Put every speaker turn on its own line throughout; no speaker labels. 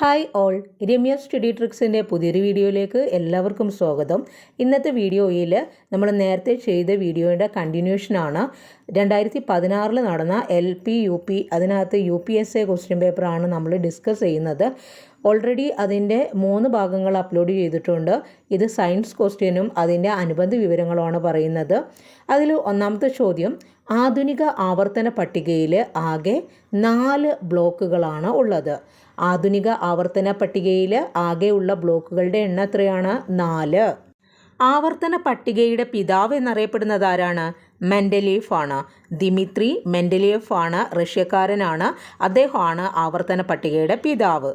Hi all. Ramya study ട്രിക്സിന്റെ പുതിയൊരു വീഡിയോയിലേക്ക് എല്ലാവർക്കും സ്വാഗതം. ഇന്നത്തെ വീഡിയോയിൽ നമ്മൾ നേരത്തെ ചെയ്ത വീഡിയോയുടെ കണ്ടിന്യൂഷനാണ്. രണ്ടായിരത്തി പതിനാറിൽ നടന്ന എൽ പി യു പി അതിനകത്ത് U P S A question പേപ്പറാണ് നമ്മൾ ഡിസ്കസ് ചെയ്യുന്നത്. ഓൾറെഡി അതിന്റെ മൂന്ന് ഭാഗങ്ങൾ അപ്ലോഡ് ചെയ്തിട്ടുണ്ട്. ഇത് സയൻസ് ക്വസ്റ്റ്യനും അതിന്റെ അനുബന്ധ വിവരങ്ങളുമാണ് പറയുന്നത്. അതിൽ ഒന്നാമത്തെ ചോദ്യം ആധുനിക ആവർത്തന പട്ടികയിൽ ആകെ നാല് ബ്ലോക്കുകളാണ് ഉള്ളത്. ആധുനിക ആവർത്തന പട്ടികയിൽ ആകെയുള്ള ബ്ലോക്കുകളുടെ എണ്ണം എത്രയാണ്? നാല്. ആവർത്തന പട്ടികയുടെ പിതാവ് എന്നറിയപ്പെടുന്നത് ആരാണ്? മെൻഡലീഫ് ആണ്. ദിമിത്രി മെൻഡലീഫ് ആണ്. റഷ്യക്കാരനാണ്. അദ്ദേഹമാണ് ആവർത്തന പട്ടികയുടെ പിതാവ്.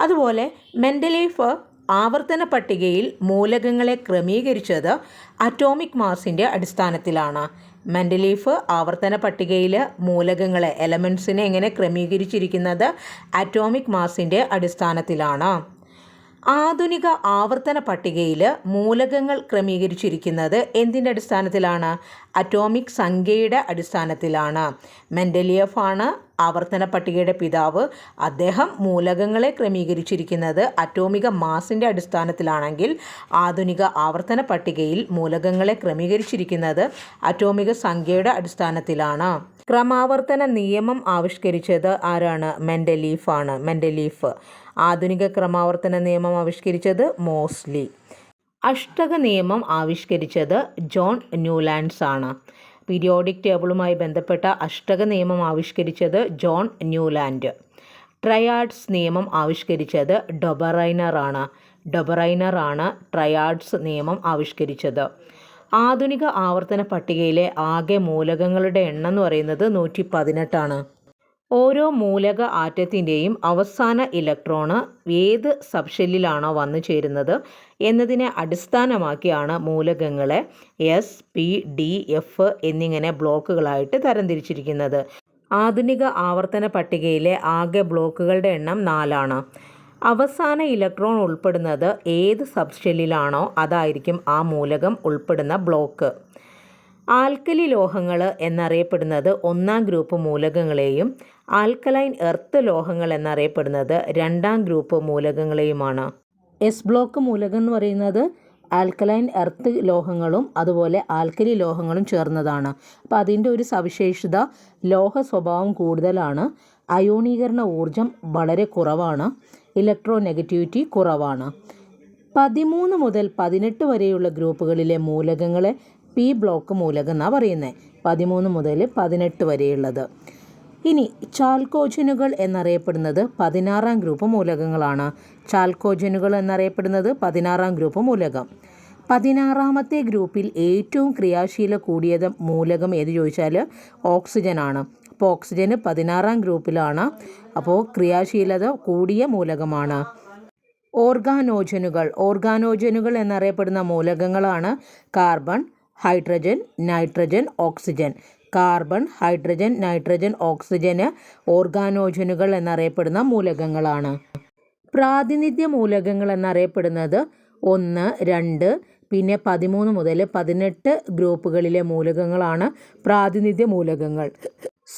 അതുപോലെ മെൻഡലീഫ് ആവർത്തന പട്ടികയിൽ മൂലകങ്ങളെ ക്രമീകരിച്ചത് അറ്റോമിക് മാസിന്റെ അടിസ്ഥാനത്തിലാണ്. മെൻഡലീഫ് ആവർത്തന പട്ടികയിൽ മൂലകങ്ങളെ എലമെൻസിനെ എങ്ങനെ ക്രമീകരിച്ചിരിക്കുന്നത് അറ്റോമിക് മാസിന്റെ അടിസ്ഥാനത്തിലാണ്. ആധുനിക ആവർത്തന പട്ടികയിൽ മൂലകങ്ങൾ ക്രമീകരിച്ചിരിക്കുന്നത് എന്തിന്റെ അടിസ്ഥാനത്തിലാണ്? അറ്റോമിക് സംഖ്യയുടെ അടിസ്ഥാനത്തിലാണ്. മെൻഡലിയഫ് ആണ് ആവർത്തന പട്ടികയുടെ പിതാവ്. അദ്ദേഹം മൂലകങ്ങളെ ക്രമീകരിച്ചിരിക്കുന്നത് അറ്റോമിക മാസിന്റെ അടിസ്ഥാനത്തിലാണെങ്കിൽ ആധുനിക ആവർത്തന പട്ടികയിൽ മൂലകങ്ങളെ ക്രമീകരിച്ചിരിക്കുന്നത് അറ്റോമിക സംഖ്യയുടെ അടിസ്ഥാനത്തിലാണ്. ക്രമാവർത്തന നിയമം ആവിഷ്കരിച്ചത് ആരാണ്? മെൻഡലീഫ് ആണ്. മെൻഡലീഫ് ആധുനിക ക്രമാവർത്തന നിയമം ആവിഷ്കരിച്ചത് മോസ്ലി. അഷ്ടക നിയമം ആവിഷ്കരിച്ചത് ജോൺ ന്യൂലാൻഡ്സ് ആണ് പീരിയോഡിക് ടേബിളുമായി ബന്ധപ്പെട്ട അഷ്ടക നിയമം ആവിഷ്കരിച്ചത് ജോൺ ന്യൂലാൻഡ്. ട്രയാഡ്സ് നിയമം ആവിഷ്കരിച്ചത് ഡൊബറൈനർ ആണ് ഡൊബറൈനർ ആണ് ട്രയാഡ്സ് നിയമം ആവിഷ്കരിച്ചത്. ആധുനിക ആവർത്തന പട്ടികയിലെ ആകെ മൂലകങ്ങളുടെ എണ്ണം എന്ന് പറയുന്നത് നൂറ്റി പതിനെട്ടാണ് ഓരോ മൂലക ആറ്റത്തിന്റെയും അവസാന ഇലക്ട്രോണ് ഏത് സബ്ഷെല്ലിലാണോ വന്നു ചേരുന്നത് എന്നതിനെ അടിസ്ഥാനമാക്കിയാണ് മൂലകങ്ങളെ എസ് പി ഡി എഫ് എന്നിങ്ങനെ ബ്ലോക്കുകളായിട്ട് തരംതിരിച്ചിരിക്കുന്നത്. ആധുനിക ആവർത്തന പട്ടികയിലെ ആകെ ബ്ലോക്കുകളുടെ എണ്ണം നാലാണ്. അവസാന ഇലക്ട്രോൺ ഉൾപ്പെടുന്നത് ഏത് സബ്ഷെല്ലിലാണോ അതായിരിക്കും ആ മൂലകം ഉൾപ്പെടുന്ന ബ്ലോക്ക്. ആൽക്കലി ലോഹങ്ങൾ എന്നറിയപ്പെടുന്നത് ഒന്നാം ഗ്രൂപ്പ് മൂലകങ്ങളെയും ആൽക്കലൈൻ എർത്ത് ലോഹങ്ങൾ എന്നറിയപ്പെടുന്നത് രണ്ടാം ഗ്രൂപ്പ് മൂലകങ്ങളെയുമാണ്. എസ് ബ്ലോക്ക് മൂലകം എന്ന് പറയുന്നത് ആൽക്കലൈൻ എർത്ത് ലോഹങ്ങളും അതുപോലെ ആൽക്കലി ലോഹങ്ങളും ചേർന്നതാണ്. അപ്പോൾ അതിന്റെ ഒരു സവിശേഷത ലോഹ സ്വഭാവം കൂടുതലാണ്. അയോണീകരണ ഊർജം വളരെ കുറവാണ്. ഇലക്ട്രോ നെഗറ്റിവിറ്റി കുറവാണ്. പതിമൂന്ന് മുതൽ പതിനെട്ട് വരെയുള്ള ഗ്രൂപ്പുകളിലെ മൂലകങ്ങളെ പി ബ്ലോക്ക് മൂലകം എന്നാണ് പറയുന്നത് പതിമൂന്ന് മുതൽ പതിനെട്ട് വരെയുള്ളത്. ഇനി ചാൽക്കോജനുകൾ എന്നറിയപ്പെടുന്നത് പതിനാറാം ഗ്രൂപ്പ് മൂലകങ്ങളാണ്. ചാൽക്കോജനുകൾ എന്നറിയപ്പെടുന്നത് പതിനാറാം ഗ്രൂപ്പ് മൂലകം. പതിനാറാമത്തെ ഗ്രൂപ്പിൽ ഏറ്റവും ക്രിയാശീല കൂടിയത് മൂലകം ഏത് ചോദിച്ചാൽ ഓക്സിജനാണ്. അപ്പോൾ ഓക്സിജന് പതിനാറാം ഗ്രൂപ്പിലാണ്. അപ്പോൾ ക്രിയാശീലത കൂടിയ മൂലകമാണ്. ഓർഗാനോജനുകൾ. ഓർഗാനോജനുകൾ എന്നറിയപ്പെടുന്ന മൂലകങ്ങളാണ് carbon hydrogen nitrogen oxygen. Carbon hydrogen nitrogen ഓക്സിജന് ഓർഗാനോജനുകൾ എന്നറിയപ്പെടുന്ന മൂലകങ്ങളാണ്. പ്രാതിനിധ്യ മൂലകങ്ങൾ എന്നറിയപ്പെടുന്നത് ഒന്ന് രണ്ട് പിന്നെ പതിമൂന്ന് മുതൽ പതിനെട്ട് ഗ്രൂപ്പുകളിലെ മൂലകങ്ങളാണ് പ്രാതിനിധ്യ മൂലകങ്ങൾ.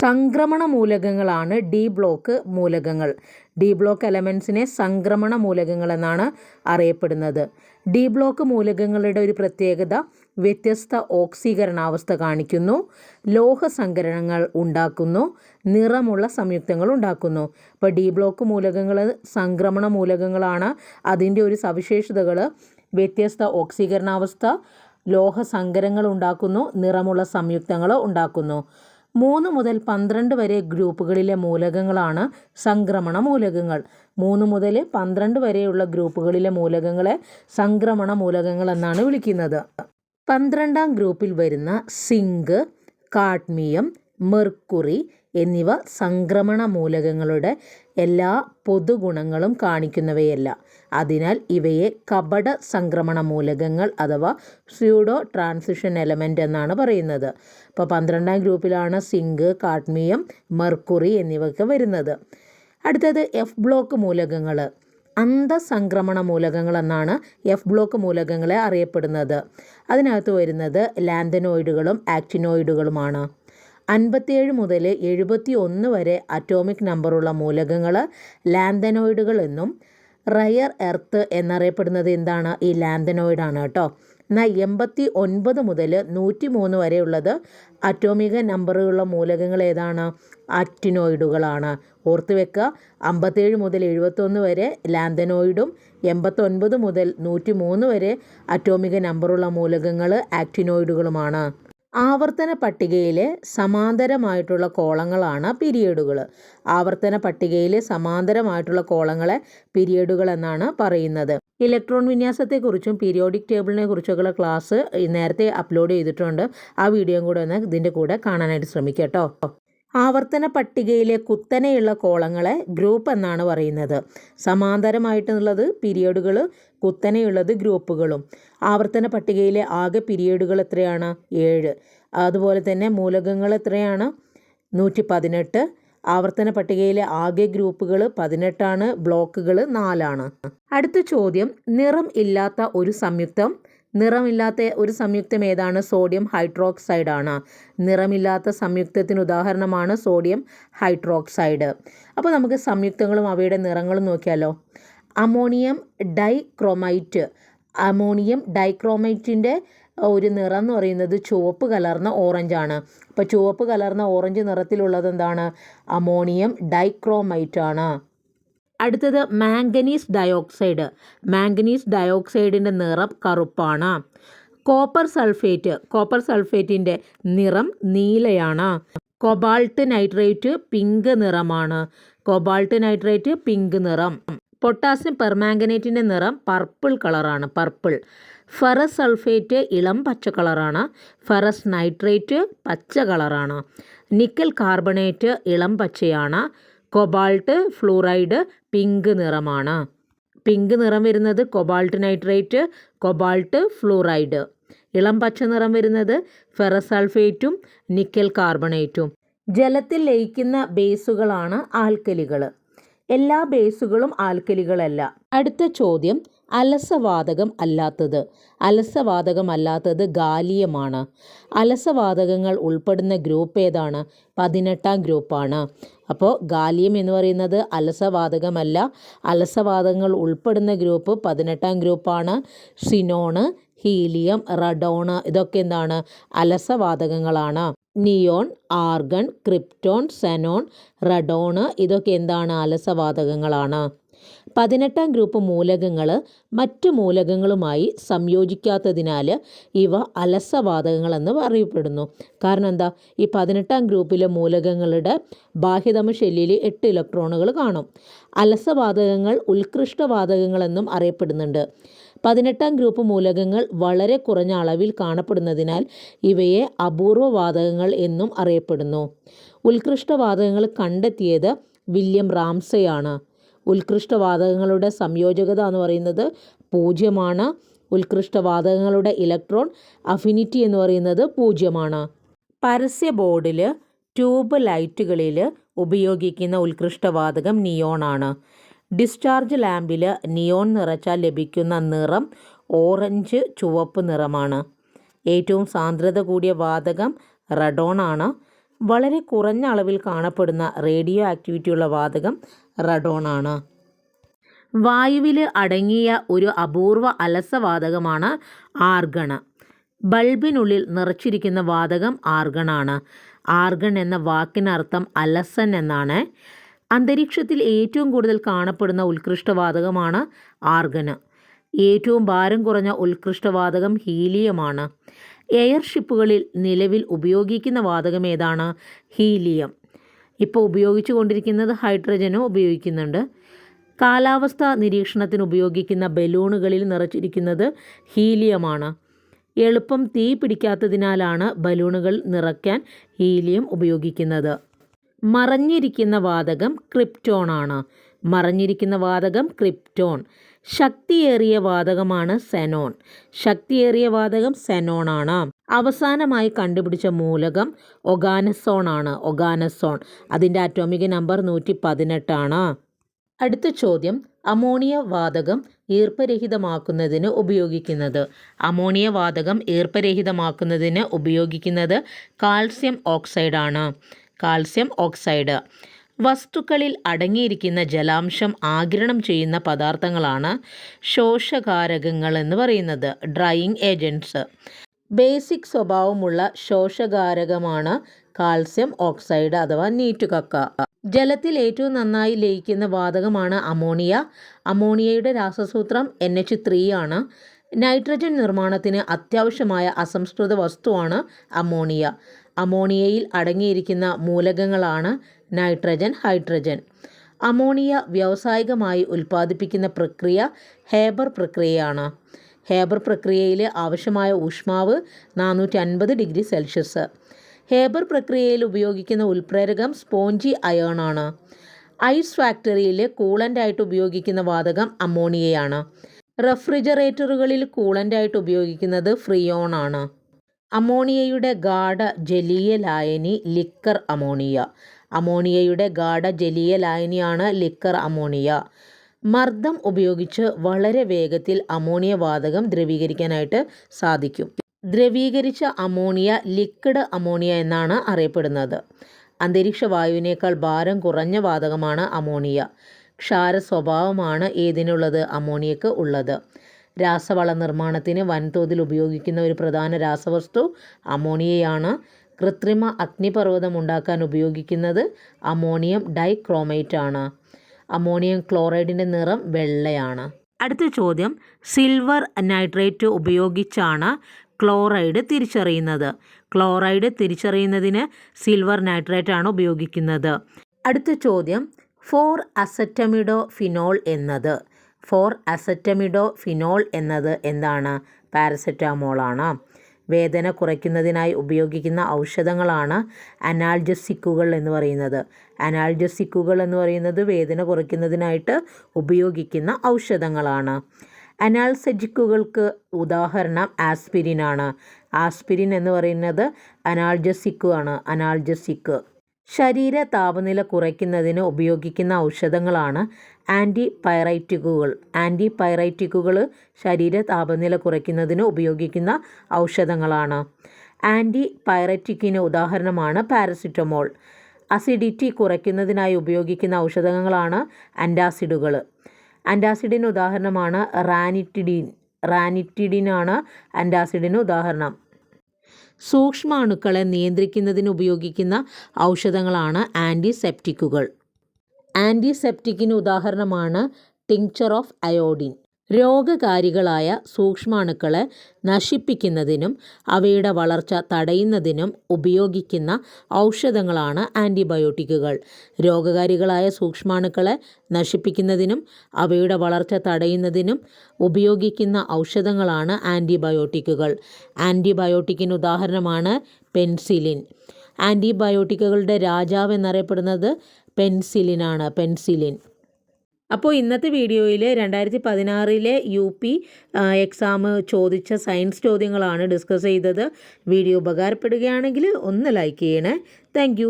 സംക്രമണ മൂലകങ്ങളാണ് ഡി ബ്ലോക്ക് മൂലകങ്ങൾ. ഡി ബ്ലോക്ക് എലമെൻസിനെ സംക്രമണ മൂലകങ്ങൾ എന്നാണ് അറിയപ്പെടുന്നത്. ഡി ബ്ലോക്ക് മൂലകങ്ങളുടെ ഒരു പ്രത്യേകത വ്യത്യസ്ത ഓക്സീകരണാവസ്ഥ കാണിക്കുന്നു. ലോഹസങ്കരണങ്ങൾ ഉണ്ടാക്കുന്നു. നിറമുള്ള സംയുക്തങ്ങൾ ഉണ്ടാക്കുന്നു. ഇപ്പോൾ ഡി ബ്ലോക്ക് മൂലകങ്ങൾ സംക്രമണ മൂലകങ്ങളാണ്. അതിന്റെ ഒരു സവിശേഷതകൾ വ്യത്യസ്ത ഓക്സീകരണാവസ്ഥ ലോഹസങ്കരങ്ങൾ ഉണ്ടാക്കുന്നു നിറമുള്ള സംയുക്തങ്ങൾ ഉണ്ടാക്കുന്നു. മൂന്ന് മുതൽ പന്ത്രണ്ട് വരെ ഗ്രൂപ്പുകളിലെ മൂലകങ്ങളാണ് സംക്രമണ മൂലകങ്ങൾ. മൂന്ന് മുതൽ പന്ത്രണ്ട് വരെയുള്ള ഗ്രൂപ്പുകളിലെ മൂലകങ്ങളെ സംക്രമണ മൂലകങ്ങൾ എന്നാണ് വിളിക്കുന്നത്. പന്ത്രണ്ടാം ഗ്രൂപ്പിൽ വരുന്ന സിങ്ക് കാഡ്മിയം മെർക്കുറി എന്നിവ സംക്രമണ മൂലകങ്ങളുടെ എല്ലാ പൊതുഗുണങ്ങളും കാണിക്കുന്നവയല്ല. അതിനാൽ ഇവയെ കപട സംക്രമണ മൂലകങ്ങൾ അഥവാ സ്യൂഡോ ട്രാൻസിഷൻ എലമെന്റ് എന്നാണ് പറയുന്നത്. ഇപ്പോൾ പന്ത്രണ്ടാം ഗ്രൂപ്പിലാണ് സിങ്ക് കാഡ്മിയം മെർക്കുറി എന്നിവയൊക്കെ വരുന്നത്. അടുത്തത് എഫ് ബ്ലോക്ക് മൂലകങ്ങൾ. അന്തസംക്രമണ മൂലകങ്ങൾ എന്നാണ് എഫ് ബ്ലോക്ക് മൂലകങ്ങളെ അറിയപ്പെടുന്നത്. അതിനകത്ത് വരുന്നത് ലാന്തനോയിഡുകളും ആക്റ്റിനോയിഡുകളുമാണ്. അൻപത്തിയേഴ് മുതൽ എഴുപത്തി ഒന്ന് വരെ അറ്റോമിക് നമ്പറുള്ള മൂലകങ്ങൾ ലാന്തനോയിഡുകൾ എന്നും റയർ എർത്ത് എന്നറിയപ്പെടുന്നത് എന്താണ്? ഈ ലാന്തനോയിഡാണ് കേട്ടോ. എന്നാൽ എൺപത്തി ഒൻപത് മുതൽ നൂറ്റി മൂന്ന് വരെയുള്ളത് അറ്റോമിക നമ്പറുള്ള മൂലകങ്ങൾ ഏതാണ്? ആക്റ്റിനോയിഡുകളാണ്. ഓർത്ത് വെക്കുക അമ്പത്തേഴ് മുതൽ എഴുപത്തൊന്ന് വരെ ലാന്തനോയിഡും എൺപത്തൊൻപത് മുതൽ നൂറ്റി മൂന്ന് വരെ അറ്റോമിക നമ്പറുള്ള മൂലകങ്ങൾ ആക്റ്റിനോയിഡുകളുമാണ്. ആവർത്തന പട്ടികയിലെ സമാന്തരമായിട്ടുള്ള കോളങ്ങളാണ് പീരിയഡുകൾ. ആവർത്തന പട്ടികയിലെ സമാന്തരമായിട്ടുള്ള കോളങ്ങളെ പീരിയഡുകൾ എന്നാണ് പറയുന്നത്. ഇലക്ട്രോൺ വിന്യാസത്തെക്കുറിച്ചും പീരിയോഡിക് ടേബിളിനെ കുറിച്ചൊക്കെയുള്ള ക്ലാസ് നേരത്തെ അപ്ലോഡ് ചെയ്തിട്ടുണ്ട്. ആ വീഡിയോയും കൂടെ ഒന്ന് ഇതിന്റെ കൂടെ കാണാനായിട്ട് ശ്രമിക്കാം കേട്ടോ ആവർത്തന പട്ടികയിലെ കുത്തനെയുള്ള കോളങ്ങളെ ഗ്രൂപ്പ് എന്നാണ് പറയുന്നത്. സമാന്തരമായിട്ടുള്ളത് പീരിയഡുകൾ കുത്തനെയുള്ളത് ഗ്രൂപ്പുകളും. ആവർത്തന പട്ടികയിലെ ആകെ പീരിയഡുകൾ എത്രയാണ്? ഏഴ്. അതുപോലെ തന്നെ മൂലകങ്ങൾ എത്രയാണ്? നൂറ്റി പതിനെട്ട് ആവർത്തന പട്ടികയിലെ ആകെ ഗ്രൂപ്പുകൾ പതിനെട്ടാണ് ബ്ലോക്കുകൾ നാലാണ്. അടുത്ത ചോദ്യം നിറം ഇല്ലാത്ത ഒരു സംയുക്തം നിറമില്ലാത്ത ഒരു സംയുക്തം ഏതാണ്? സോഡിയം ഹൈഡ്രോക്സൈഡ് ആണ് നിറമില്ലാത്ത സംയുക്തത്തിന് ഉദാഹരണമാണ് സോഡിയം ഹൈഡ്രോക്സൈഡ്. അപ്പോൾ നമുക്ക് സംയുക്തങ്ങളും അവയുടെ നിറങ്ങളും നോക്കിയാലോ. അമോണിയം ഡൈക്രോമൈറ്റ്. അമോണിയം ഡൈക്രോമൈറ്റിന്റെ ഒരു നിറം എന്ന് പറയുന്നത് ചുവപ്പ് കലർന്ന ഓറഞ്ച് ആണ് അപ്പോൾ ചുവപ്പ് കലർന്ന ഓറഞ്ച് നിറത്തിലുള്ളത് എന്താണ്? അമോണിയം ഡൈക്രോമൈറ്റ് ആണ് അടുത്തത് മാംഗനീസ് ഡയോക്സൈഡ്. മാംഗനീസ് ഡയോക്സൈഡിന്റെ നിറം കറുപ്പാണ്. Copper sulphate. കോപ്പർ സൾഫേറ്റിന്റെ നിറം നീലയാണ്. കൊബാൾട്ട് നൈട്രേറ്റ് പിങ്ക് നിറമാണ്. കൊബാൾട്ട് നൈട്രേറ്റ് പിങ്ക് നിറം. പൊട്ടാസ്യം പെർമാംഗനേറ്റിന്റെ നിറം പർപ്പിൾ കളറാണ്. പർപ്പിൾ. ഫെറസ് സൾഫേറ്റ് ഇളം പച്ച കളറാണ്. ഫെറസ് നൈട്രേറ്റ് പച്ച കളറാണ്. നിക്കൽ കാർബണേറ്റ് ഇളം പച്ചയാണ്. കൊബാൾട്ട് ഫ്ലൂറൈഡ് പിങ്ക് നിറമാണ്. പിങ്ക് നിറം വരുന്നത് കൊബാൾട്ട് നൈട്രേറ്റ് കൊബാൾട്ട് ഫ്ലൂറൈഡ്. ഇളം പച്ച നിറം വരുന്നത് ഫെറസൾഫേറ്റും നിക്കൽ കാർബണേറ്റും. ജലത്തിൽ ലയിക്കുന്ന ബേസുകളാണ് ആൽക്കലികൾ. എല്ലാ ബേസുകളും ആൽക്കലികളല്ല. അടുത്ത ചോദ്യം അലസവാതകം അല്ലാത്തത്. അലസവാതകമല്ലാത്തത് ഗാലിയമാണ്. അലസവാതകങ്ങൾ ഉൾപ്പെടുന്ന ഗ്രൂപ്പ് ഏതാണ്? പതിനെട്ടാം ഗ്രൂപ്പാണ്. അപ്പോൾ ഗാലിയം എന്ന് പറയുന്നത് അലസവാതകമല്ല. അലസവാതകങ്ങൾ ഉൾപ്പെടുന്ന ഗ്രൂപ്പ് പതിനെട്ടാം ഗ്രൂപ്പാണ്. സിനോണ് ഹീലിയം റഡോണ് ഇതൊക്കെ എന്താണ്? അലസവാതകങ്ങളാണ്. Neon argon krypton xenon radon ഇതൊക്കെ എന്താണ്? അലസവാതകങ്ങളാണ്. പതിനെട്ടാം ഗ്രൂപ്പ് മൂലകങ്ങൾ മറ്റ് മൂലകങ്ങളുമായി സംയോജിക്കാത്തതിനാൽ ഇവ അലസവാതകങ്ങളെന്ന് അറിയപ്പെടുന്നു. കാരണം എന്താ? ഈ പതിനെട്ടാം ഗ്രൂപ്പിലെ മൂലകങ്ങളുടെ ബാഹ്യതമ ഷെല്ലിൽ എട്ട് ഇലക്ട്രോണുകൾ കാണും. അലസവാതകങ്ങൾ ഉത്കൃഷ്ടവാതകങ്ങളെന്നും അറിയപ്പെടുന്നുണ്ട്. പതിനെട്ടാം ഗ്രൂപ്പ് മൂലകങ്ങൾ വളരെ കുറഞ്ഞ അളവിൽ കാണപ്പെടുന്നതിനാൽ ഇവയെ അപൂർവവാതകങ്ങൾ എന്നും അറിയപ്പെടുന്നു. ഉത്കൃഷ്ടവാതകങ്ങൾ കണ്ടെത്തിയത് വില്യം റാംസെയാണ്. ഉത്കൃഷ്ടവാതകങ്ങളുടെ സംയോജകത എന്ന് പറയുന്നത് പൂജ്യമാണ്. ഉത്കൃഷ്ടവാതകങ്ങളുടെ ഇലക്ട്രോൺ അഫിനിറ്റി എന്ന് പറയുന്നത് പൂജ്യമാണ്. പരസ്യ ബോർഡിൽ ട്യൂബ് ലൈറ്റുകളിൽ ഉപയോഗിക്കുന്ന ഉത്കൃഷ്ടവാതകം നിയോണാണ് ഡിസ്ചാർജ് ലാമ്പിൽ നിയോൺ നിറച്ചാൽ ലഭിക്കുന്ന നിറം ഓറഞ്ച് ചുവപ്പ് നിറമാണ്. ഏറ്റവും സാന്ദ്രത കൂടിയ വാതകം റഡോണാണ് വളരെ കുറഞ്ഞ അളവിൽ കാണപ്പെടുന്ന റേഡിയോ ആക്ടിവിറ്റിയുള്ള വാതകം റഡോണാണ്. വായുവിൽ അടങ്ങിയ ഒരു അപൂർവ അലസവാതകമാണ് ആർഗൺ. ബൾബിനുള്ളിൽ നിറച്ചിരിക്കുന്ന വാതകം ആർഗണാണ്. ആർഗൺ എന്ന വാക്കിനർത്ഥം അലസൻ എന്നാണ്. അന്തരീക്ഷത്തിൽ ഏറ്റവും കൂടുതൽ കാണപ്പെടുന്ന ഉത്കൃഷ്ടവാതകമാണ് ആർഗന് ഏറ്റവും ഭാരം കുറഞ്ഞ ഉത്കൃഷ്ടവാതകം ഹീലിയമാണ്. എയർ ഷിപ്പുകളിൽ നിലവിൽ ഉപയോഗിക്കുന്ന വാതകം ഏതാണ് ഹീലിയം. ഇപ്പോൾ ഉപയോഗിച്ചു കൊണ്ടിരിക്കുന്നത് ഹൈഡ്രജനും ഉപയോഗിക്കുന്നുണ്ട്. കാലാവസ്ഥ നിരീക്ഷണത്തിന് ഉപയോഗിക്കുന്ന ബലൂണുകളിൽ നിറച്ചിരിക്കുന്നത് ഹീലിയമാണ്. എളുപ്പം തീ പിടിക്കാത്തതിനാലാണ് ബലൂണുകൾ നിറയ്ക്കാൻ ഹീലിയം ഉപയോഗിക്കുന്നത്. മറഞ്ഞിരിക്കുന്ന വാതകം ക്രിപ്റ്റോണാണ്. മറഞ്ഞിരിക്കുന്ന വാതകം ക്രിപ്റ്റോൺ. ശക്തിയേറിയ വാതകമാണ് സെനോൺ. ശക്തിയേറിയ വാതകം സെനോണാണ് അവസാനമായി കണ്ടുപിടിച്ച മൂലകം ഒഗാനസോൺ ആണ്. ഒഗാനസോൺ. അതിന്റെ അറ്റോമിക് നമ്പർ നൂറ്റി പതിനെട്ടാണ് അടുത്ത ചോദ്യം. അമോണിയ വാതകം ഈർപ്പരഹിതമാക്കുന്നതിന് ഉപയോഗിക്കുന്നത്. അമോണിയ വാതകം ഈർപ്പരഹിതമാക്കുന്നതിന് ഉപയോഗിക്കുന്നത് കാൽസ്യം ഓക്സൈഡാണ്. Calcium oxide. വസ്തുക്കളിൽ അടങ്ങിയിരിക്കുന്ന ജലാംശം ആഗിരണം ചെയ്യുന്ന പദാർത്ഥങ്ങളാണ് ശോഷകാരകങ്ങൾ എന്ന് പറയുന്നത് ഡ്രൈയിങ് ഏജന്റ്സ് ബേസിക് സ്വഭാവമുള്ള ശോഷകാരകമാണ് കാൽസ്യം ഓക്സൈഡ് അഥവാ നീറ്റുകക്ക. ജലത്തിൽ ഏറ്റവും നന്നായി ലയിക്കുന്ന വാതകമാണ് അമോണിയ. അമോണിയയുടെ രാസസൂത്രം എൻ എച്ച് ത്രീ ആണ്. നൈട്രജൻ നിർമ്മാണത്തിന് അത്യാവശ്യമായ അസംസ്കൃത വസ്തുവാണ് അമോണിയ. അമോണിയയിൽ അടങ്ങിയിരിക്കുന്ന മൂലകങ്ങളാണ് നൈട്രജൻ ഹൈഡ്രജൻ. അമോണിയ വ്യാവസായികമായി ഉൽപ്പാദിപ്പിക്കുന്ന പ്രക്രിയ ഹേബർ പ്രക്രിയയാണ്. ഹേബർ പ്രക്രിയയിൽ ആവശ്യമായ ഊഷ്മാവ് നാനൂറ്റി അൻപത് ഡിഗ്രി സെൽഷ്യസ്. ഹേബർ പ്രക്രിയയിൽ ഉപയോഗിക്കുന്ന ഉൽപ്രേരകം സ്പോഞ്ചി അയേണാണ്. ഐസ് ഫാക്ടറിയിൽ കൂളന്റായിട്ട് ഉപയോഗിക്കുന്ന വാതകം അമോണിയയാണ്. റെഫ്രിജറേറ്ററുകളിൽ കൂളന്റായിട്ട് ഉപയോഗിക്കുന്നത് ഫ്രിയോൺ ആണ് അമോണിയയുടെ ഗാഢ ജലീയ ലായനി ലിക്കർ അമോണിയ. അമോണിയയുടെ ഗാഢ ജലീയ ലായനിയാണ് ലിക്കർ അമോണിയ. മർദ്ദം ഉപയോഗിച്ച് വളരെ വേഗത്തിൽ അമോണിയ വാതകം ദ്രവീകരിക്കാനായിട്ട് സാധിക്കും. ദ്രവീകരിച്ച അമോണിയ ലിക്വിഡ് അമോണിയ എന്നാണ് അറിയപ്പെടുന്നത്. അന്തരീക്ഷ വായുവിനേക്കാൾ ഭാരം കുറഞ്ഞ വാതകമാണ് അമോണിയ. ക്ഷാര സ്വഭാവമാണ് ഏതിനുള്ളത്? അമോണിയക്ക് ഉള്ളത്. രാസവള നിർമ്മാണത്തിന് വൻതോതിൽ ഉപയോഗിക്കുന്ന ഒരു പ്രധാന രാസവസ്തു അമോണിയയാണ്. കൃത്രിമ അഗ്നിപർവതം ഉണ്ടാക്കാൻ ഉപയോഗിക്കുന്നത് അമോണിയം ഡൈക്രോമേറ്റ് ആണ്. അമോണിയം ക്ലോറൈഡിന്റെ നിറം വെള്ളയാണ്. അടുത്ത ചോദ്യം സിൽവർ നൈട്രേറ്റ് ഉപയോഗിച്ചാണ് ക്ലോറൈഡ് തിരിച്ചറിയുന്നത്. ക്ലോറൈഡ് തിരിച്ചറിയുന്നതിന് സിൽവർ നൈട്രേറ്റ് ആണ് ഉപയോഗിക്കുന്നത്. അടുത്ത ചോദ്യം ഫോർ അസറ്റമിഡോ ഫിനോൾ എന്നത്. ഫോർ അസറ്റമിഡോ ഫിനോൾ എന്നത് എന്താണ്? പാരസെറ്റാമോളാണ്. വേദന കുറയ്ക്കുന്നതിനായി ഉപയോഗിക്കുന്ന ഔഷധങ്ങളാണ് അനാൾജസിക്കുകൾ എന്ന് പറയുന്നത്. അനാൾജസിക്കുകൾ എന്ന് പറയുന്നത് വേദന കുറയ്ക്കുന്നതിനായിട്ട് ഉപയോഗിക്കുന്ന ഔഷധങ്ങളാണ്. അനാൾസെജിക്കുകൾക്ക് ഉദാഹരണം ആസ്പിരിൻ ആണ് ആസ്പിരിൻ എന്ന് പറയുന്നത് അനാൾജസിക്കു ആണ് അനാൾജസിക്ക് ശരീര താപനില കുറയ്ക്കുന്നതിന് ഉപയോഗിക്കുന്ന ഔഷധങ്ങളാണ് ആന്റി പൈറൈറ്റിക്കുകൾ ആന്റി പൈറൈറ്റിക്കുകൾ ശരീര താപനില കുറയ്ക്കുന്നതിന് ഉപയോഗിക്കുന്ന ഔഷധങ്ങളാണ്. ആന്റി പൈററ്റിക്കിന് ഉദാഹരണമാണ് പാരസിറ്റമോൾ. അസിഡിറ്റി കുറയ്ക്കുന്നതിനായി ഉപയോഗിക്കുന്ന ഔഷധങ്ങളാണ് ആന്റാസിഡുകൾ. ആന്റാസിഡിന് ഉദാഹരണമാണ് റാനിറ്റിഡിൻ. റാനിറ്റിഡിനാണ് ആന്റാസിഡിന് ഉദാഹരണം. സൂക്ഷ്മാണുക്കളെ നിയന്ത്രിക്കുന്നതിന് ഉപയോഗിക്കുന്ന ഔഷധങ്ങളാണ് ആന്റിസെപ്റ്റിക്കുകൾ. ആന്റിസെപ്റ്റിക്കിന് ഉദാഹരണമാണ് ടിങ്ചർ ഓഫ് അയോഡിൻ. രോഗകാരികളായ സൂക്ഷ്മാണുക്കളെ നശിപ്പിക്കുന്നതിനും അവയുടെ വളർച്ച തടയുന്നതിനും ഉപയോഗിക്കുന്ന ഔഷധങ്ങളാണ് ആന്റിബയോട്ടിക്കുകൾ രോഗകാരികളായ സൂക്ഷ്മാണുക്കളെ നശിപ്പിക്കുന്നതിനും അവയുടെ വളർച്ച തടയുന്നതിനും ഉപയോഗിക്കുന്ന ഔഷധങ്ങളാണ് ആന്റിബയോട്ടിക്കുകൾ ആന്റിബയോട്ടിക്കിന് ഉദാഹരണമാണ് പെൻസിലിൻ. ആന്റിബയോട്ടിക്കുകളുടെ രാജാവ് എന്നറിയപ്പെടുന്നത് പെൻസിലിനാണ്. പെൻസിലിൻ. അപ്പോൾ ഇന്നത്തെ വീഡിയോയിൽ രണ്ടായിരത്തി പതിനാറിലെ യു പി എക്സാം ചോദിച്ച സയൻസ് ചോദ്യങ്ങളാണ് ഡിസ്കസ് ചെയ്തത്. വീഡിയോ ഉപകാരപ്പെടുകയാണെങ്കിൽ ഒന്ന് ലൈക്ക് ചെയ്യണേ. താങ്ക്